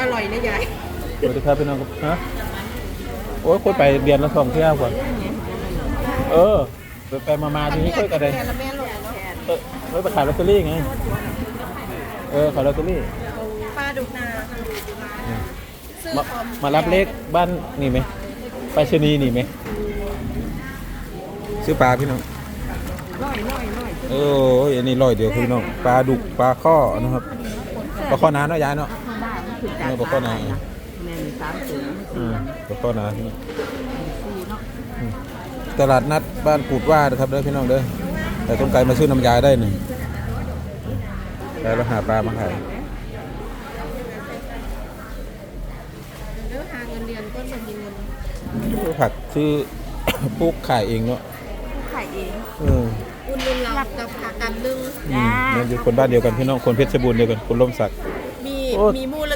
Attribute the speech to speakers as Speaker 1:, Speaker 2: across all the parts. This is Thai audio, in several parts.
Speaker 1: อร่อยนะยาย
Speaker 2: สวัสดีครับพี่น้องครับฮะโอ้ยคุยไปเรียนแล้วสองเที่ยวก่อนเออไปไปมามาทีนี้คุยกันเลย
Speaker 1: แค่ละแม่หลงเนาะ
Speaker 2: เออเฮ้ยไปขายลอตเตอรี่ไงเออขายลอตเตอรี่
Speaker 1: ปลาดุกนาซื้อ
Speaker 2: มา
Speaker 1: หอม
Speaker 2: มารับเลขบ้านนี่ไหมไปชนีย์นี่ไหมซื้อปลาพี่น้อง
Speaker 1: น้อยน้อยน้อย
Speaker 2: เอออันนี้ร้อยเดียวพี่น้องปลาดุกปลาข้อนะครับปลาข้อน้าเนาะยายเนาะ เออปลาข้อน้า
Speaker 1: แม่มีสามสูง
Speaker 2: อืมปลาข้อน้าพี่น้องอืมตลาดนัดบ้านกูดว่านะครับเด้อพี่น้องเด้อแต่ต้มไก่มาซื้อน้ำยาได้หนึ่งแล้วเราหาปลามาขาย
Speaker 1: แล้วหาเงินเดือนก็จะมีเงิน
Speaker 2: ผักซื้อ ปลูกขายเองเนาะ
Speaker 1: ขายเอง
Speaker 2: เออ
Speaker 1: อุ่นนุนเรากับผักกันนึง
Speaker 2: อืมมันอยู่คนบ้านเดียวกันพี่น้องคนเพชรบูรณ์เดียวกันคนร่มสัก
Speaker 1: มี
Speaker 2: โอ้
Speaker 1: มีมูลติ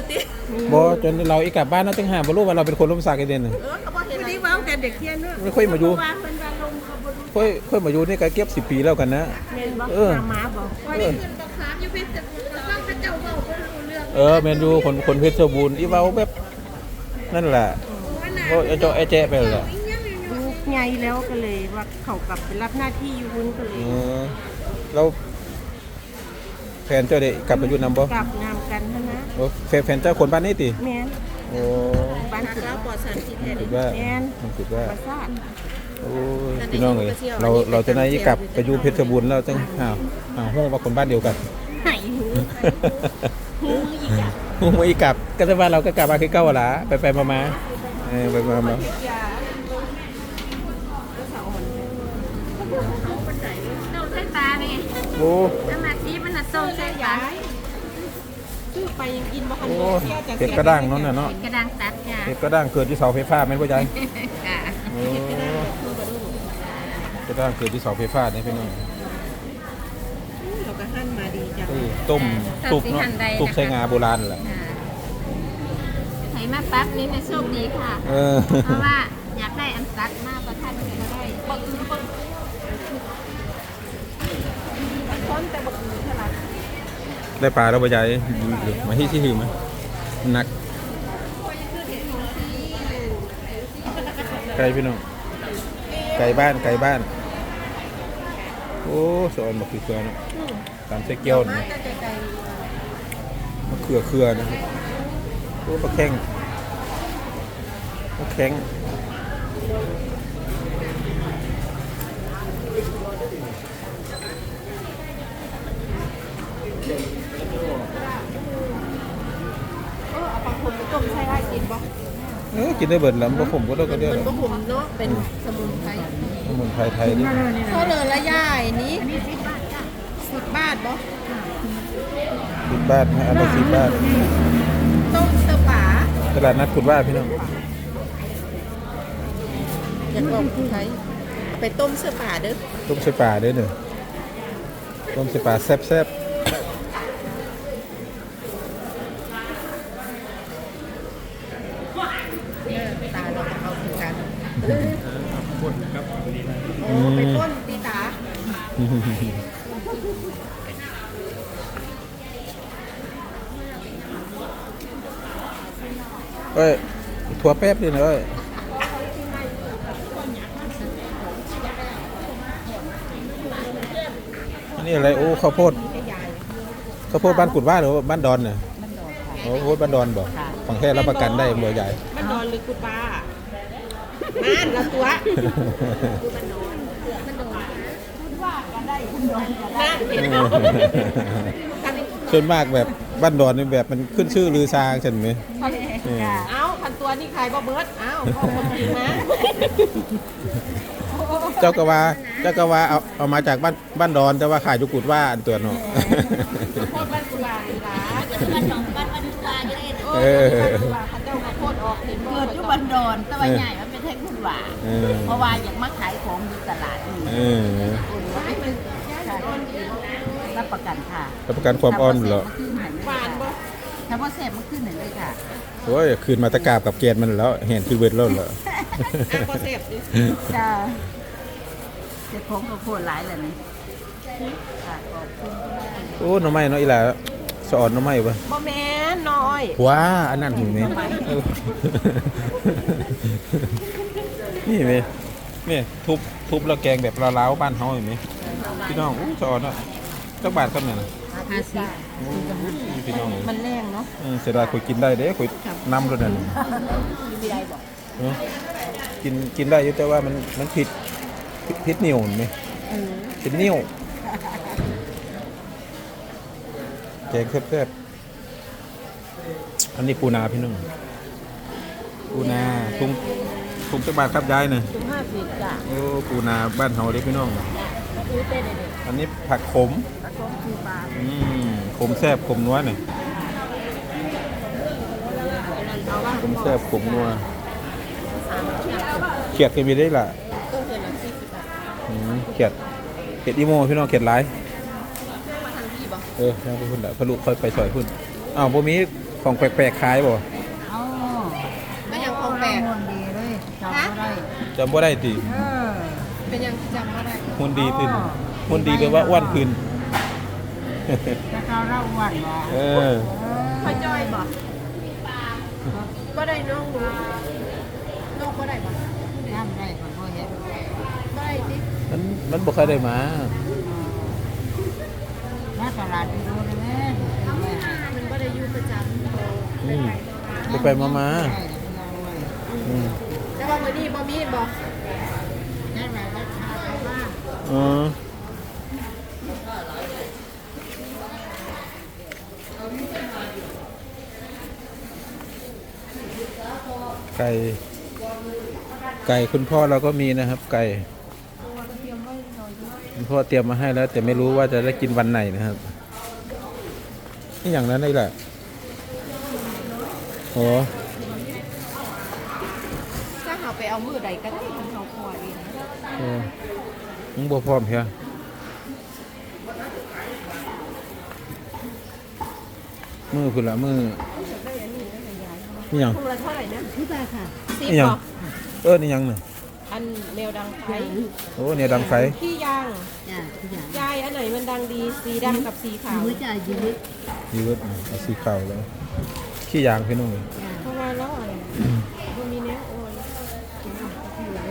Speaker 2: บอจนเราอีกกลับบ้านนะตึงหาบรู้ว่าเราเป็นคนร่มสักกันเด่นน่ะ
Speaker 1: เออเขาบอกเห็นอะไรว้าวแต่เด็กเที่ยนเนอะ
Speaker 2: ไม่ค่อยมาอยู่
Speaker 1: ว่าเป็นว่าลงเขาบน
Speaker 2: ค่อยค่อยมาอยู่นี่ก็เก็บสิบปีแล้วกันนะ
Speaker 1: เมนบอก
Speaker 2: เออ
Speaker 1: หมาบอกว่าได้ขึ้นบังคับอยู่เพชรแต่เราต้องพระเจ้าเบาก็รู้เรื่อง
Speaker 2: เออแมนยูคนคนเพชรบูรณ์อีเว้าแบบนั่นแหละโอ้ยไอ้เจ้าไอ้แจ๊ะไปเลยแหละ
Speaker 1: ลูกใหญ่แล้วก็เลยว่าเขากลับไปรับหน้าที่อยู่วุ้นก็เล
Speaker 2: เอยอเราแฟนเจ้าเด็กกลับไปอยู่นำบ่
Speaker 1: กลับนำกันนะนะ
Speaker 2: โอ้แฟนแฟนเจ้าคนบ้านนี้ติ
Speaker 1: แมน
Speaker 2: โอ้
Speaker 1: บ้านสุดแล้วปลอดสารพิษ
Speaker 2: มันคิดว่า
Speaker 1: แมน
Speaker 2: มันคิดว่า
Speaker 1: ประสาท
Speaker 2: โอ้ยพี่น้องเอ้ยเราเราจะได้กลับไปอยู่เพชรบูรณ์แล้วจังอ้าวอ้าวห้องว่าคนบ้านเดียวกัน
Speaker 1: ไหายหูหูอีกอะ
Speaker 2: ห้องมาอีกกลับก็จะว่าเราก็กลับมาคือเก่าหละไปไปมามาเออไปมามา
Speaker 1: ยา
Speaker 3: ต้มเส้นปลาไง
Speaker 2: โอ้
Speaker 3: น้ำมันซีมันน่ะต้มเส้นปลา
Speaker 1: ชื่อไปยังกินบ่คัน
Speaker 2: โอ้
Speaker 1: เที่ยวจาก
Speaker 2: เห็ดกระด้างเนั่นน่ะเนาะ
Speaker 3: กระดังตัดจ้ะ
Speaker 2: เห็ดกระด้างเกิดที่เสาไฟฟ้าแม่นบ่ยาย
Speaker 3: ค่ะ
Speaker 2: โอ้กระด้างเกิดที่เสาไฟฟ้าเนี่ยพี่น้อง
Speaker 1: เราก็หั่นมาดีจัง
Speaker 2: เออต้มตุกเนาะตุกใช้งาโบราณแหละ
Speaker 3: ค่ะไถมาปั๊บนี่นะโชคดีค่ะ
Speaker 2: เออ
Speaker 3: เพราะว่าอยากได้อันตัดมากประทันก็ได้ปึ้งปึ้ง
Speaker 1: ค้นแต่บักหนูเท่า ได้
Speaker 2: ปลาแล้วบ่ยายมาที่ที่หิวไหมหนักไก่พี่น้องไก่บ้านไก่บ้าน โอ้สอนมาเกลือเนาะตามใส่เกี๊ยวนะ
Speaker 1: จะไกล
Speaker 2: มะเขือเขือนะโอ้ปลาแข้งปลาแข้ง
Speaker 1: ๆเออเอาปลาผมไปต้มใส่ได้กินบ่
Speaker 2: เออ กินได้เบิดแล้วปลาผมก็ได้ก็ได้
Speaker 1: มัน
Speaker 2: แล้ว
Speaker 1: ก็ผมเนาะเป็นสมุนไพร
Speaker 2: สมุนไพรไทยนี่
Speaker 1: เท่าเลยละย่ายนี้สิบบาทบ่
Speaker 2: สิบบาทนะอันละสิบบาท
Speaker 1: ต้มเสื้อป่า
Speaker 2: ตลาดนัดคุณว่าพี่น้อง
Speaker 1: อยากบอกใช้ไปต้มเสื้อป่าเด้อ
Speaker 2: ต้มใส่ปลาเด้อเด้อต้มใส่ปลาแซ่บแซ่บ
Speaker 1: เออตาเราก็เอาถึงกัน
Speaker 2: ครับ
Speaker 1: โอ้ไปต้นตีตา
Speaker 2: เอ้ยถั่วแป๊บนี่นะเอ้ยอันนี้อะไร โอ้ข้าวโพดข้าวโพดบ้านกุดว่าหรือบ้านดอนเนี่ย โอ้โหบ้านดอนบอกฝั่งแท้รับประกันได้เบอร์ใหญ่
Speaker 1: มันนอนหรือกุดป้านั่นละตัวนั่นเห็นไหม
Speaker 2: ส่วนมากแบบบ้านดอนนี่แบบมันขึ้นชื่อลือซางใช่ไหมเออ
Speaker 1: เอ้าพันตัวนี่ขายบ่เบิร์ดเอ้าเอามากินนะ
Speaker 2: เจ้ากะว่าเจ้ากะว่าเอาเอามาจากบ้านบ้านดอนแต่ว่าขายอยุกุดว่าอันตัวเนาะ
Speaker 1: โคตรบ้าน เออเขาเจ้าข้าวโพดออกเห็นบ่
Speaker 3: เกิดอยู่บันดอนแต่ว่าใหญ่มันเป็นแท่งคุณหวา
Speaker 2: เออ
Speaker 3: เพราะว่าอยากมาขายของอยู่ตลาดนี่
Speaker 2: เออ
Speaker 3: อุ่รับประกันค่ะ
Speaker 2: รับประกันความอ่อนเหรอ
Speaker 3: ถ้าว่าแซ่บมันขึ้นไหนเลยค่ะ
Speaker 2: โอ้ยคืนมาตะกราบกับเกียรติมันแล้วเห็นคือเบิดแล้วเหรอ
Speaker 1: อะก็เสพดิ
Speaker 3: จ้าเจ้าของก็โคตรหลายเลยนี่ค่ะขอบคุณ
Speaker 2: โอ้หน่อไม้เนาะอีหล่า สอนหน้ำไม้ปะ
Speaker 1: บ่แม่นน้อย
Speaker 2: ว้าอันนั้นเห็นไหมเออนี่ไหมนี่ทุบทุบแล้วแกงแบบลาวๆบ้านเฮาเห็นไหมพี่น้องอู้สอนอะจักบาทครับเนี่ยนะ
Speaker 3: ห้าสิบ
Speaker 2: โอ้ยพี่น้อง
Speaker 1: มันแรงเนาะ
Speaker 2: เออเสียดายคุยกินได้เด้คุยน้ำรถนั่น
Speaker 3: มีอะไรบอก
Speaker 2: เนอะกินกินได้อยู่แต่ว่ามันมันผิดผิดผิดนิ่วเห็นไหม
Speaker 1: เออ
Speaker 2: เป็นนิ่ว แกงแซ่บๆอันนี้ปูนาพี่น้องปูนาทุงทุงจักบาทครับยายเนี่ย
Speaker 1: ถึงห้าสิบจ้ะ
Speaker 2: โอ้ปูนาบ้านเฮาเด้พี่น้อง
Speaker 1: ซื้อเต้นเลย
Speaker 2: อันนี้ผักขม
Speaker 1: ผสมคือปลา
Speaker 2: อืมขมแซ่บขมนัวเนี่ย
Speaker 1: เอาว่า
Speaker 2: ขมแซ่บขมนัวเขียดก็มีได้ล่ะ
Speaker 1: ตู้เห็นละสี่สิบบาท
Speaker 2: อืมเขียดเขียดอีโมพี่น้องเขียดหลาย
Speaker 1: มาทางที่บ่
Speaker 2: เออยังไปพุ่นละพะลุค่อยไปซอยพุ่นอ้าวบ่มีของแปลกๆขายบ่
Speaker 3: เอา
Speaker 1: ไม่ยังคงแปลก
Speaker 3: มวนดีเลยจำก็ได้
Speaker 2: จำบ่ได้ติ
Speaker 3: เออ
Speaker 1: เป็นยังจำไม่ได้
Speaker 2: หุ่นดีขึ้นหุ่นดีแปลว่าอ้วนขึ้น
Speaker 3: ถ้าเขาเล่าวันว่า
Speaker 2: เออ
Speaker 1: พ่อจ้อยบ่ก็ได้น้องหนูน้องก็ได้บ่
Speaker 3: ทำได้คนบ่เห็น
Speaker 1: ได้ดิ
Speaker 2: มันมันบ่เคยได้มา
Speaker 3: มา ตลาดไปดูเลยแม่
Speaker 1: มันก็ได้อยู่ประจำ
Speaker 2: อืมไปไปมามาอืม
Speaker 1: แต่ว่ามื้อนี้บ่มีบ่
Speaker 3: ได้ไหมราคาเขาว่า
Speaker 2: เออไก่ ไก่คุณพ่อเราก็มีนะครับ ไก่ พ่อเตรียมมาให้แล้ว แต่ไม่รู้ว่าจะได้กินวันไหนนะครับนี่อย่างนั้นนี่แหละโอ้
Speaker 1: ถ้าเฮาไปเอามือใดก็ได้มันเฮาคอยเอง
Speaker 2: โอ้ยังบ่พร้อมเพียมือพุ่นละมือนี่หยัง
Speaker 1: พวงละเท่าไหร่นะ
Speaker 3: ที่บ้านค่ะ
Speaker 1: สิบ
Speaker 2: นี่หยัง
Speaker 1: บ่
Speaker 2: เออนี่หยังน่ะ
Speaker 1: อันแนวดังไฟ
Speaker 2: โอ้เนี่ยดังไฟ
Speaker 1: ขี้ยาง
Speaker 3: จ้าทุกอย่าง
Speaker 1: ยายอันไหนมันดังดีสีดำกับสีขาว
Speaker 3: ยืดจ้ายืด
Speaker 2: ยืดเอาสีขาวแล้วขี้ยางพี่น้องเอ้ย
Speaker 1: เพราะว่าแล้วอะไรมันมีแนวโอย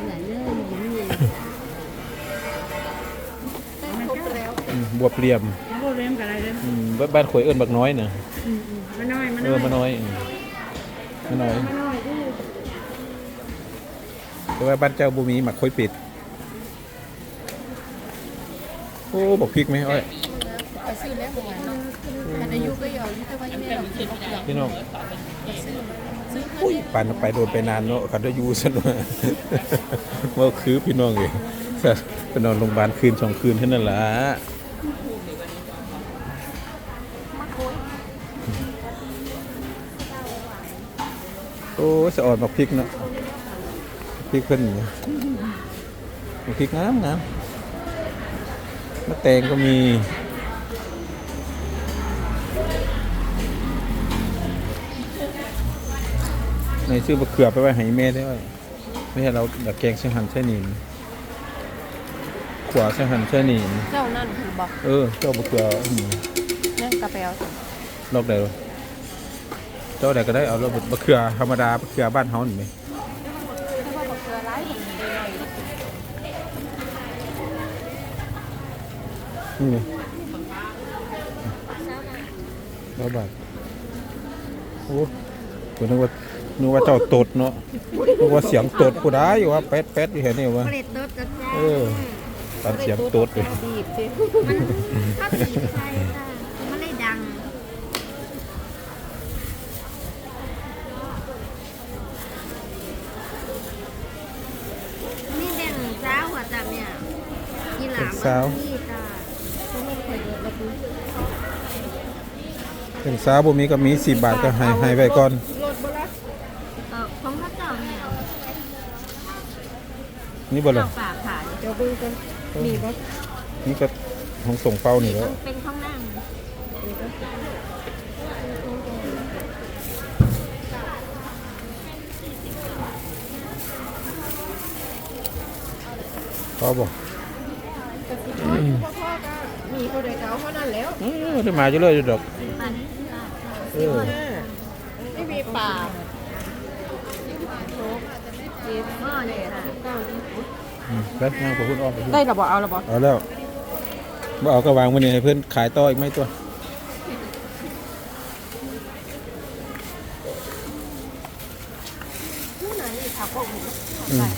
Speaker 3: หลายๆเรื่องอย่างนี้
Speaker 1: ได้ครบแล้ว
Speaker 2: อืมบวบเหลี่ยม
Speaker 3: โบเล่มกับอะไรเล่ม
Speaker 2: อืมบ้านบ้านข่อยเอิ้นบักน้อยน่ะ
Speaker 3: มาน้อยมา
Speaker 2: เอ
Speaker 3: น้
Speaker 2: อ
Speaker 3: อย
Speaker 2: มาน้อยอืมมาน้อย
Speaker 3: มาน้อยอู้
Speaker 2: แต่ว่าบ้านเจ้าบ่มีหมักข่อยเป็ดโอ้บอกพริกไหมอ้อย
Speaker 1: ไปซื้อแล้วเมื่อวานเนาะมันอายุก็ยาวอายุแต่ว่ายังไม่ได้กินเปลือก
Speaker 2: พี่น้อง
Speaker 1: ซื้อซื้อ
Speaker 2: อุ้ยปั่นไปโดนไปนานเนาะกันได้อยู่ซะหน่อยว่าคือพี่น้องเองไปนอนโรงพยาบาลคืนสองคืนเท่านั้นล่ะโอ้สะอ่อนบักพริกเนาะ พริกเพิ่นนี่บักพริกงามงามมะแตงก็มีในซื้อมะเขือไปไว้ให้แม่ได้ไหมไม่ให้เราดักแกงใส่หั่นใส่หนีนขวาใส่หั่นใส่หนีน
Speaker 1: เจ้านั่นคือบอก
Speaker 2: เออเจ้ามะเขืออืม
Speaker 1: นั่นกระเปลสิ
Speaker 2: รอบใดวะเจ้าใดก็ได้เอารอบมะเขือธรรมดามะเขือบ้านเฮานี่ไหม
Speaker 1: ถ้าว่าบอกเกลือไรห น่อย
Speaker 2: นี่ไงร้อยบาทโอ้ผมนึกว่านึกว่าเจ้าตดเนาะนึกว่าเสียงตดกูได้อยู่ว่าแป๊ดแป๊ดอยู่เห็นนี่วะ
Speaker 3: เปรตโต๊ดจ้า
Speaker 2: เออตามเสียงตดเลย
Speaker 1: ดีบสิ
Speaker 3: ถ้าสีใช่จ้ามันได้ดัง นี่แบ่งเช้าหัวจับเนี่ยกีฬานี่จ้าก็ไม่ค่อยเยอะแล้วกู
Speaker 2: ถึงสาวบ่มีก็มีสิบบาทก็ให้ให้ไว้ก่อน
Speaker 1: รถบ่ละ
Speaker 3: เออของพระเจ้าเนี่ย
Speaker 2: นี่บ่ล่ะ
Speaker 3: เจ้าป่าขาย
Speaker 1: เดี๋ยวเบิ่งกันมีบ่
Speaker 2: นี่ก็ของส่งเป้านี่แล้ว
Speaker 3: มันเป็นข้างหน้า
Speaker 2: เขาบอก
Speaker 1: กระสิบ พ่อพ่อก็มีมีเขาได้เก่าเท่านั้นแล้ว
Speaker 2: เออได้มาอยู่เลยอยู่ดอกเออ
Speaker 1: ไม่มีปลา
Speaker 3: ก็เลยค่ะ
Speaker 2: อืมแล้วนั่งกับคุณอ้อมไปคุณ
Speaker 1: ได้รอบอกเอารอบอก
Speaker 2: เอาแล้วบ่เอาก็วางไว้นี่ให้เพื่อนขายต่ออีกไหมตัว
Speaker 1: ผู้ไหนค่ะพวกหมู
Speaker 2: อืม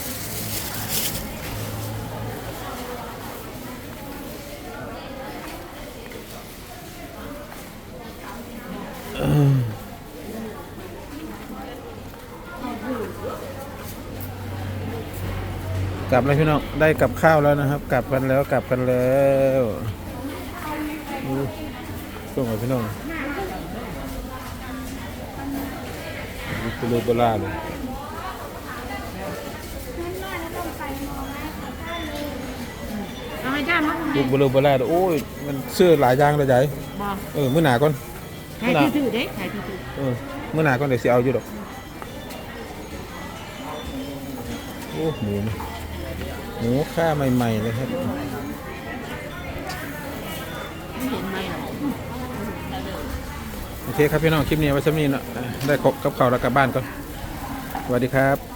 Speaker 2: กลับแล้วพี่น้องได้กับข้าวแล้วนะครับ กลับกันแล้วกลับกันแล้วอู้ช่วงไหนพี่น้องดูตุลูโบราณเลย
Speaker 1: เอาให้จ้ามาคุณ
Speaker 2: ลูกเบลอเบลาโอ้ยมันเสื้อหลายอย่างเลยใจ
Speaker 1: บอก
Speaker 2: เออมื้อหนาก่อน
Speaker 1: ให้ถือๆเด้ให้ถือ
Speaker 2: เออมื้อหนาก่อนเดี๋ยวสิเอาอยู่ดอกโอ้หมูนี่ หมูค่าใหม่ ๆ เลยครับ
Speaker 1: ๆเห็นไหมหรอ
Speaker 2: โอเคครับพี่น้องคลิปนี้เอาไว้ซ้ำนี้เนาะได้ครบกับข้าวแล้วกลับบ้านก่อนสวัสดีครับ